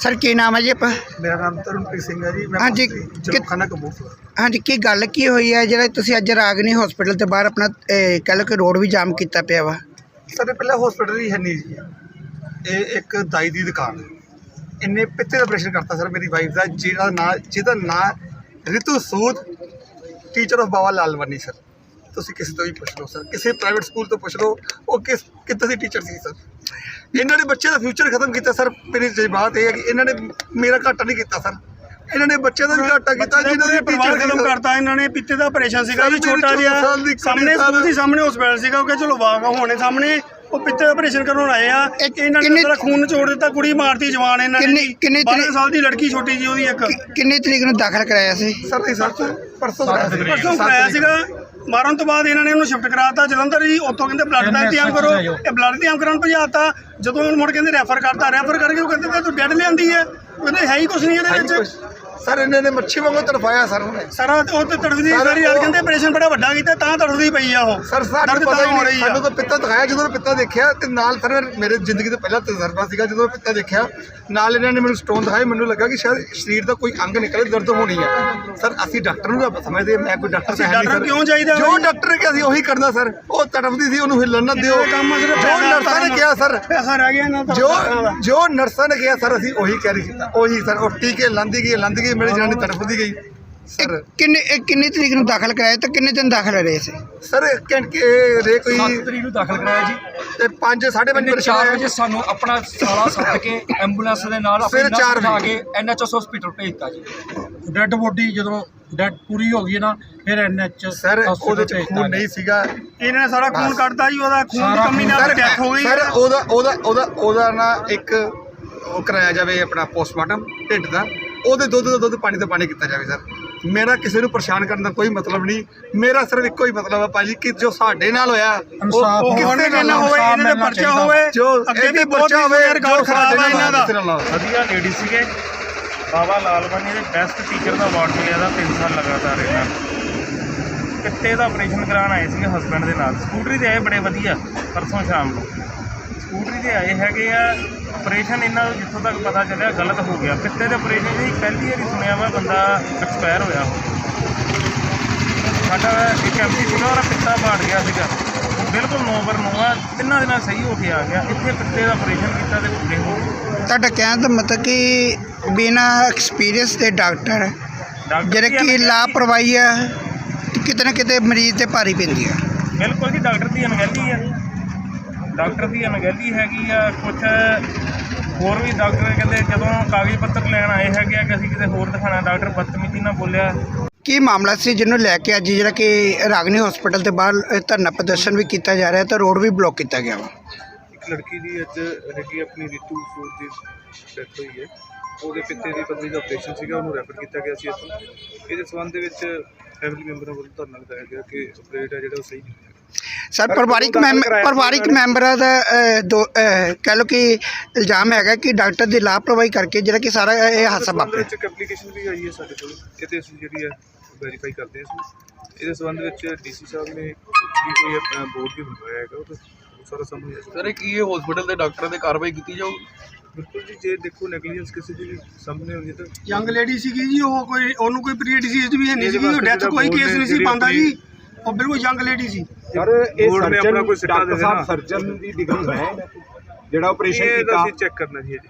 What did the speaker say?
Sir ਕੀ ਨਾਮ ਹੈ ਜੀ ਆਪਾਂ ਮੇਰਾ ਨਾਮ ਤਰੁਣਪ੍ਰੀਤ ਸਿੰਘ ਹੈ ਜੀ। ਮੈਂ ਹਾਂਜੀ, ਜਲਖਾਨਾ ਕਬੂਤਰ ਹਾਂਜੀ ਕੀ ਗੱਲ ਕੀ ਹੋਈ ਹੈ? ਜਿਹੜਾ ਤੁਸੀਂ ਅੱਜ ਰਾਗਨੀ ਹਸਪੀਟਲ ਤੇ ਬਾਹਰ ਆਪਣਾ ਅਹ, ਕਹਿ ਲਓ ਕਿ ਰੋਡ ਵੀ ਜਾਮ ਕੀਤਾ ਪਿਆ ਵਾ। ਸਾਡੇ ਪਹਿਲਾਂ ਹਸਪੀਟਲ ਹੀ ਹੈ ਨਹੀਂ ਜੀ। ਇਹ ਇੱਕ ਦਾਈ ਦੀ ਦੁਕਾਨ ਹੈ। ਇੰਨੇ ਪਿੱਤੇ ਦਾ ਆਪਰੇਸ਼ਨ ਕਰਤਾ ਸਰ ਮੇਰੀ ਵਾਈਫ ਦਾ ਜਿਹਦਾ ਨਾਂ ਜਿਹਦਾ ਨਾਂ Ritu Sood teacher of Baba Lalwani sir. ਤੁਸੀਂ ਕਿਸੇ ਤੋਂ ਵੀ ਪੁੱਛ ਲਓ ਸਰ। ਕਿਸੇ ਪ੍ਰਾਈਵੇਟ ਸਕੂਲ ਤੋਂ ਪੁੱਛ ਲਓ ਉਹ ਕਿਸ ਕਿੱਥੇ ਦੀ ਟੀਚਰ ਸੀ ਸਰ? ਇਹਨਾਂ ਨੇ ਬੱਚੇ ਦਾ ਫਿਊਚਰ ਖਤਮ ਕੀਤਾ ਸਰ। ਮੇਰੀ ਜਜ਼ਬਾਤ ਇਹ ਹੈ ਕਿ ਇਹਨਾਂ ਨੇ ਮੇਰਾ ਘਾਟਾ ਨਹੀਂ ਕੀਤਾ ਸਰ। ਇਹਨਾਂ ਨੇ ਬੱਚੇ ਦਾ ਵੀ ਘਾਟਾ ਕੀਤਾ ਜਿਹਨਾਂ ਦੇ ਪਰਿਵਾਰ ਟੀਚਰ ਖਤਮ ਕਰਤਾ ਇਹਨਾਂ ਨੇ ਪਿੱਤੇ ਦਾ ਆਪਰੇਸ਼ਨ ਸੀਗਾ ਸਰ, ਮੇਰੀ ਛੋਟਾ ਜਿਹਾ। ਸਾਹਮਣੇ ਸਰ। ਸਕੂਲ ਦੀ ਸਾਹਮਣੇ ਹਸਪੀਟਲ ਸੀਗਾ ਉਹ ਕਹਿੰਦੇ ਚਲੋ ਵਾਗਾ ਹੋਣੇ ਸਾਹਮਣੇ ਉਹ ਪਿੱਤੇ ਦਾ ਆਪਰੇਸ਼ਨ ਕਰਨ ਆਏ ਆ। ਇਹ ਇਹਨਾਂ ਨੇ ਤੇਰਾ ਖੂਨ ਚੋੜ ਦਿੱਤਾ ਕੁੜੀ ਮਾਰਤੀ ਜਵਾਨ ਇਹਨਾਂ ਨੇ ਕਿੰਨੇ- ਜੀ। ਕਿੰਨੇ 12 ਤਰੀਕ- ਸਾਲ ਦੀ ਲੜਕੀ ਛੋਟੀ ਜੀ ਉਹਦੀ ਇੱਕ। ਕਿ- ਕਿੰਨੀ ਤਰੀਕ ਨੂੰ ਦਾਖਲ ਕਰਾਇਆ ਸੀ? ਸਰ ਨਹੀਂ ਸਰ ਪਰਸੋਂ ਦਾ ਪਰਸੋਂ ਕਰਾਇਆ ਸੀਗਾ। ਮਾਰਨ ਤੋਂ ਬਾਅਦ ਇਹਨਾਂ ਨੇ ਉਹਨੂੰ ਸ਼ਿਫਟ ਕਰਾਤਾ। ਜਲੰਧਰ ਜੀ ਉੱਥੋਂ ਕਹਿੰਦੇ ਬਲੱਡ ਦਾ ਇੰਤਜ਼ਾਮ ਕਰੋ। ਇਹ ਬਲੱਡ ਇੰਤਜ਼ਾਮ ਕਰਨ ਭਜਾਤਾ। ਜਦੋਂ ਉਹਨੂੰ ਮੁੜ ਕਹਿੰਦੇ ਰੈਫਰ ਕਰਤਾ ਰੈਫਰ ਕਰਕੇ ਉਹ ਕਹਿੰਦੇ ਤੂੰ ਡੈਡ ਲਿਆਂਦੀ ਹੈ? ਕਹਿੰਦੇ ਹੈ ਹੀ ਕੁਛ ਨਹੀਂ ਇਹਦੇ ਵਿੱਚ। ਸਰ ਇਹਨਾਂ ਨੇ ਮੱਛੀ ਵਾਂਗੂ ਤੜਫਾਇਆ ਸਰ ਉਹਨੇ। ਸਾਰਾ ਉਹ ਤੇ ਤੜਫਦੀ ਸਰ, ਸਾਰੀ ਰਾਤ ਉਹ- ਕਹਿੰਦੇ ਆਪਰੇਸ਼ਨ ਬੜਾ ਵੱਡਾ ਕੀਤਾ ਤਾਂ ਤੜਫਦੀ ਪਈ ਆ ਉਹ। ਸਰ ਸਾਨੂੰ ਦਰਦ ਪਤਾ ਤਾਂ ਹੀ ਹੋ ਨਹੀਂ ਰਹੀ ਆ। ਸਾਨੂੰ ਤਾਂ ਪਿੱਤਾ ਦਿਖਾਇਆ ਜਦੋਂ ਮੈਂ ਪਿੱਤਾ ਦੇਖਿਆ ਤੇ ਨਾਲ ਸਰ ਮੇਰੇ ਜ਼ਿੰਦਗੀ ਦਾ ਪਹਿਲਾ ਤਜਰਬਾ ਸੀਗਾ ਜਦੋਂ ਮੈਂ ਪਿੱਤਾ ਦੇਖਿਆ ਨਾਲ ਇਹਨਾਂ ਨੇ ਮੈਨੂੰ ਸਟੋਨ ਦਿਖਾਏ ਮੈਨੂੰ ਲੱਗਾ ਕਿ ਸ਼ਾਇਦ ਸਰੀਰ ਦਾ ਕੋਈ ਅੰਗ ਨਿਕਲੇ ਦਰਦ ਹੋਣੀ ਹੈ ਸਰ ਅਸੀਂ ਡਾਕਟਰ ਨੂੰ ਤਾਂ ਸਮਝਦੇ ਹਾਂ, ਮੈਂ ਕੋਈ ਡਾਕਟਰ ਤਾਂ ਹੈ ਨਹੀਂ ਡਾਕਟਰ ਸਰ। ਕਿਉਂ ਚਾਹੀਦਾ ਜੋ ਬਈ? ਡਾਕਟਰ ਕਿਹਾ ਸੀ ਉਹੀ ਕਰਨਾ ਸਰ। ਉਹ ਤੜਫਦੀ ਸੀ ਉਹਨੂੰ ਹਿੱਲਣ ਨਾ ਦਿਓ। ਕੰਮ ਸਿਰਫ ਜੋ ਪੈਸਾ ਨਰਸਾਂ ਨੇ ਕਿਹਾ ਸਰ। ਪੈਸਾ ਰਹਿ ਗਿਆ ਇਹਨਾਂ ਦਾ। ਜੋ ਜੋ ਨਰਸਾਂ ਨੇ ਕਿਹਾ ਸਰ ਅਸੀਂ ਉਹੀ ਕੈਰੀ ਕੀਤਾ ਉਹੀ ਸਰ ਉਹ ਟੀਕੇ ਲਾਂਦੀ ਗਈ ਲਾਂਦੀ ਗਈ ਮੇਰੀ ਜਨਾਨੀ ਤੜਫਦੀ ਗਈ ਸਰ। ਕਿੰਨੇ ਇਹ ਕਿੰਨੀ ਤਰੀਕ ਨੂੰ ਦਾਖਲ ਕਰਾਇਆ ਤੇ ਕਿੰਨੇ ਦਿਨ ਦਾਖਲ ਰਹੇ ਸੀ? ਸਰ ਘੰਟੇ ਰੇ ਕੋਈ 7 ਤਰੀਕ ਨੂੰ ਦਾਖਲ ਕਰਾਇਆ ਜੀ। ਤੇ 5 5:30 ਇਹਨੇ ਮਿੰਟ 4 ਵਜੇ ਸਾਨੂੰ ਆਪਣਾ ਸਾਲਾ ਸੱਦ ਕੇ ਐਂਬੂਲੈਂਸ ਦੇ ਨਾਲ ਉਠਾ ਵਜੇ। ਕੇ ਐਨਐਚਐਸ ਹਸਪੀਟਲ ਭੇਜਤਾ ਜੀ। ਡੈੱਡ ਬੋਡੀ ਜਦੋਂ ਡੈਡ ਪੂਰੀ ਹੋ ਗਈ ਨਾ ਫਿਰ ਐਨਐਚ ਸਰ ਉਹਦੇ ਚ ਖੂਨ ਨਹੀਂ ਸੀਗਾ। ਇਹਨਾਂ ਨੇ ਸਾਰਾ ਖੂਨ ਕੱਢਤਾ ਜੀ ਉਹਦਾ ਖੂਨ ਦੀ ਕਮੀ ਨਾਲ ਡੈਥ ਹੋ ਗਈ। ਸਰ ਉਹਦਾ ਉਹਦਾ ਉਹਦਾ ਉਹਦਾ ਨਾ ਇੱਕ ਉਹ ਕਰਾਇਆ ਜਾਵੇ ਆਪਣਾ ਪੋਸਟਮਾਰਟਮ ਢਿੱਡ ਦਾ। ਉਹਦੇ ਦੁੱਧ ਦਾ ਦੁੱਧ ਪਾਣੀ ਦਾ ਪਾਣੀ ਕੀਤਾ ਜਾਵੇ ਸਰ। ਮੇਰਾ ਕਿਸੇ ਨੂੰ ਪਰੇਸ਼ਾਨ ਕਰਨ ਦਾ ਕੋਈ ਮਤਲਬ ਨਹੀਂ। ਮੇਰਾ ਸਿਰਫ ਇੱਕੋ ਹੀ ਮਤਲਬ ਹੈ ਭਾਜੀ ਕਿ ਜੋ ਸਾਡੇ ਨਾਲ ਹੋਇਆ ਉਹ ਕਿਸੇ ਹੁਣ ਨਾਲ ਹੋਵੇ ਇਹਨਾਂ ਦੇ ਪਰਚਾ। ਹੋਵੇ ਜੋ ਅੱਗੇ ਵੀ ਬੱਚਾ ਹੋਵੇ ਜੋ ਖਰਾਬ ਆ ਇਹਨਾਂ ਦਾ। ਵਧੀਆ ਲੇਡੀ ਸੀਗੇ। ਬਾਬਾ ਲਾਲਵਾਨੀ ਦੇ ਬੈਸਟ ਟੀਚਰ ਦਾ ਅਵਾਰਡ ਮਿਲਿਆ ਦਾ 3 ਸਾਲ ਲਗਾਤਾਰ ਇਹਨਾਂ ਕਿੱਤੇ ਦਾ ਆਪਰੇਸ਼ਨ ਕਰਾਉਣ ਆਏ ਸੀਗੇ ਹਸਬੰਡ ਦੇ ਨਾਲ। ਸਕੂਟਰੀ ਤੇ ਆਏ ਬੜੇ ਵਧੀਆ ਪਰਸੋਂ ਸ਼ਾਮ ਨੂੰ। ਸਕੂਟਰੀ ਤੇ ਆਏ ਹੈਗੇ ਆ ਆਪਰੇਸ਼ਨ ਇਹਨਾਂ ਨੂੰ ਜਿੱਥੋਂ ਤੱਕ ਪਤਾ ਚੱਲਿਆ ਗਲਤ ਹੋ ਗਿਆ। ਕਿੱਤੇ ਦੇ ਆਪਰੇਸ਼ਨ ਦੀ ਪਹਿਲੀ ਵਾਰੀ ਸੁਣਿਆ ਵਾ ਬੰਦਾ ਐਕਸਪਾਇਰ ਹੋਇਆ ਹੋ ਸਾਡਾ ਇੱਕ ਐਮਸੀ ਸੀਗਾ ਉਹਦਾ ਪਿੱਤਾ ਪਾੜ ਗਿਆ ਸੀਗਾ। ਬਿਲਕੁਲ ਨੋਵਰ ਨੋਆ ਤਿੰਨਾਂ ਦਿਨਾਂ ਸਹੀ ਹੋ ਕੇ ਆ ਗਿਆ। ਇੱਥੇ ਪਿੱਤੇ ਦਾ ਆਪਰੇਸ਼ਨ ਕੀਤਾ ਤੇ ਪੂਰੇ ਹੋ ਤੁਹਾਡਾ ਕਹਿਣ ਦਾ ਮਤਲਬ ਕਿ ਬਿਨਾ ਐਕਸਪੀਰੀਅੰਸ ਦੇ ਡਾਕਟਰ ਜਿਹੜੇ ਦੀ ਕਿ ਲਾਪਰਵਾਹੀ ਆ ਕਿਤੇ ਨਾ ਕਿਤੇ ਮਰੀਜ਼ ਤੇ ਭਾਰੀ ਪੈਂਦੀ ਆ। ਬਿਲਕੁਲ ਜੀ ਡਾਕਟਰ ਦੀ ਅਣਗਹਿਲੀ ਹੈ ਡਾਕਟਰ ਦੀ ਅਣਗਹਿਲੀ ਹੈਗੀ ਆ ਕੁਝ ਹੋਰ ਵੀ ਡਾਕਟਰ ਕਹਿੰਦੇ ਜਦੋਂ ਕਾਗਜ਼ ਪੱਤਰ ਲੈਣ ਆਏ ਹੈਗੇ ਆ ਕਿ ਅਸੀਂ ਕਿਤੇ ਹੋਰ ਦਿਖਾਣਾ ਡਾਕਟਰ ਬਦਤਮੀਜ਼ੀ ਨਾਲ ਬੋਲਿਆ। ਕੀ ਮਾਮਲਾ ਸੀ ਜਿਹਨੂੰ ਲੈ ਕੇ ਅੱਜ ਜਿਹੜਾ ਕਿ ਰਾਗਨੀ ਹਸਪੀਟਲ ਦੇ ਬਾਹਰ ਧਰਨਾ ਪ੍ਰਦਰਸ਼ਨ ਵੀ ਕੀਤਾ ਜਾ ਰਿਹਾ ਤੇ ਰੋਡ ਵੀ ਬਲੌਕ ਕੀਤਾ ਗਿਆ ਵਾ? ਇੱਕ ਲੜਕੀ ਦੀ ਅੱਜ ਹੈਗੀ ਆਪਣੀ ਰਿਤੂ ਸੂਰ ਦੀ ਡੈਥ ਹੋਈ ਹੈ। ਉਹਦੇ ਪਿੱਤੇ ਦੀ ਪਤਨੀ ਦਾ ਆਪਰੇਸ਼ਨ ਸੀਗਾ ਉਹਨੂੰ ਰੈਫਰ ਕੀਤਾ ਗਿਆ ਸੀ ਇੱਥੋਂ। ਇਹਦੇ ਸੰਬੰਧ ਦੇ ਵਿੱਚ ਫੈਮਿਲੀ ਮੈਂਬਰਾਂ ਵੱਲੋਂ ਧਰਨਾ ਲਗਾਇਆ ਗਿਆ ਕਿ ਆਪਰੇਟ ਹੈ ਜਿਹੜਾ ਉਹ ਸਹੀ ਨਹੀਂ। ਸਰ ਪਰਿਵਾਰਿਕ ਮੈਂਬਰ ਪਰਿਵਾਰਿਕ ਮੈਂਬਰਾਂ ਦਾ ਅ, ਦੋ ਅ, ਕਹਿ ਲਓ ਕਿ ਇਲਜ਼ਾਮ ਹੈਗਾ ਕਿ ਡਾਕਟਰ ਦੀ ਲਾਪਰਵਾਹੀ ਕਰਕੇ ਜਿਹੜਾ ਕਿ ਸਾਰਾ ਇਹ ਹਾਦਸਾ ਵਾਪਰਿਆ। ਵਿੱਚ ਇੱਕ ਐਪਲੀਕੇਸ਼ਨ ਵੀ ਆਈ ਹੈ ਸਾਡੇ ਕੋਲ ਇਹ ਤੇ ਅਸੀਂ ਜਿਹੜੀ ਹੈ ਵੈਰੀਫਾਈ ਕਰਦੇ ਹਾਂ ਅਸੀਂ ਇਹਦੇ ਸੰਬੰਧ ਵਿੱਚ ਡੀਸੀ ਸਾਹਿਬ ਨੇ ਵੀ ਕੋਈ ਆਪਣਾ ਬੋਰਡ ਵੀ ਬਣਵਾਇਆ ਹੈਗਾ ਉਹ ਤਾਂ ਉਹ ਸਾਰਾ ਸਾਹਮਣੇ ਆ ਸਰ ਕੀ ਇਹ ਹਸਪੀਟਲ ਦੇ ਡਾਕਟਰਾਂ ਦੇ ਕਾਰਵਾਈ ਕੀਤੀ ਜਾਊ? ਬਿਲਕੁਲ ਜੀ ਜੇ ਦੇਖੋ ਨੈਗਲੀਜੈਂਸ ਕਿਸੇ ਦੀ ਵੀ ਸਾਹਮਣੇ ਹੁੰਦੀ ਹੈ ਤਾਂ ਯੰਗ ਲੇਡੀ ਸੀਗੀ ਜੀ ਉਹ ਕੋਈ ਉਹਨੂੰ ਕੋਈ ਪ੍ਰੀ ਡਿਸੀਜ਼ ਵੀ ਹੈ ਨਹੀਂ ਸੀਗੀ ਉਹ ਡੈਥ ਕੋਈ ਕੇਸ ਨਹੀਂ ਸੀ ਪਾਉਂਦਾ ਜੀ। ਉਹ ਬਿਲਕੁਲ ਯੰਗ ਲੇਡੀ ਸੀ। ਸਰ ਇਹ ਨੇ ਆਪਣਾ ਕੋਈ ਸਰਜਨ ਸਿੱਟਾ ਡਾਕਟਰ ਦੇ ਸਾਹਿਬ ਦੇਣਾ। ਸਰਜਨ ਦੀ ਡਿਗਰੀ ਹੈ। ਜਿਹੜਾ ਆਪਰੇਸ਼ਨ ਇਹ ਤਾਂ ਕੀਤਾ। ਅਸੀਂ ਚੈੱਕ ਕਰਨਾ ਜੀ ਅਜੇ